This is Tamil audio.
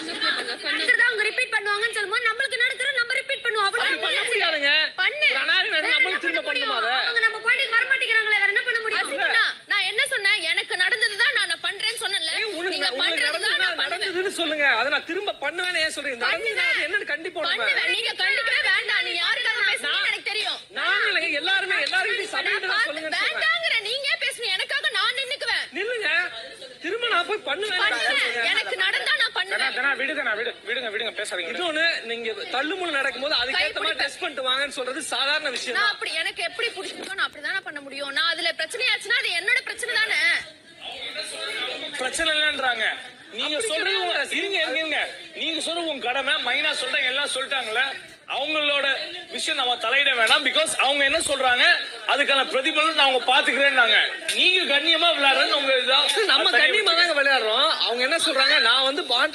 நடக்கிறத அவங்க ரிப்பீட் பண்ணுவாங்கன்னு சொல்லும்போது நம்மளுக்கு நடக்கிற நம்ம ரிப்பீட் பண்ணுவோம். அப்படி பண்ண அவ்வளவு முடியாதுங்க. பண்ணு. திரும்ப பண்ண முடியும்? பண்ணணுமா அதை? அவங்க நம்ம பாட்டுக்கு வர மாட்டேங்கிறாங்களே வேற என்ன பண்ண முடியும்? நான் என்ன சொன்னேன்? எனக்கு நடந்ததுதான் நான் பண்றேன்னு சொன்னேன்ல. நீங்க பண்றதுதான் நான் பண்ணுவேன். சொல்லுங்க. அதை நான் திரும்ப பண்ணுவேன்னு ஏன் சொல்றீங்க? என்னன்னு கண்டிப்பா பண்ணுவேன். நீங்க கண்டுக்கவே வேண்டாம். நீ யாருக்காக பேசுறீங்க எனக்கு தெரியும். நான் இல்லைங்க. எல்லாருமே எல்லாருமே பார்த்து- சொல்லுங்க வேண்டாங்கிற நீங்க பேசுங்க எனக்காக நான் நின்னுக்குவேன். நில்லுங்க. திரும்ப நான் போய் பண்ணுவேன். எனக்கு நடந்தா நான் பண்ணுவேன் தனா விடுங்க நான் விடு விடுங்க விடுங்க பேசாதீங்க. இன்னொன்னு நீங்க தள்ளுமுள் நடக்கும்போது அதுக்கேத்த மாதிரி டெஸ்ட் பண்ணிட்டு வாங்கன்னு சொல்றது சாதாரண விஷயம் நான் அப்படி எனக்கு எப்படி பிடிச்சிருக்கோ நான் அப்படிதானே பண்ண முடியும். நான் அதுல பிரச்சனையாச்சுன்னா அது என்னோட பிரச்சனை தானே. பிரச்சனை இல்லைன்றாங்க. நீங்க சொல்றது இருங்க இருங்க இருங்க. நீங்க சொல்றது உங்க கடமை. மைனா சொல்றாங்க எல்லாம் சொல்லிட்டாங்கல்ல. அவங்களோட விஷயம் நம்ம தலையிட வேணாம். பிகாஸ் அவங்க என்ன சொல்றாங்க? அதுக்கான பிரதிபலன் நான் அவங்க பாத்துக்கிறேன்னாங்க நீங்க கண்ணியமா விளையாடுறது உங்க இதான். நம்ம கண்ணியமா தாங்க விளையாடுறோம். அவங்க என்ன சொல்றாங்க? நான் வந்து பாண்ட்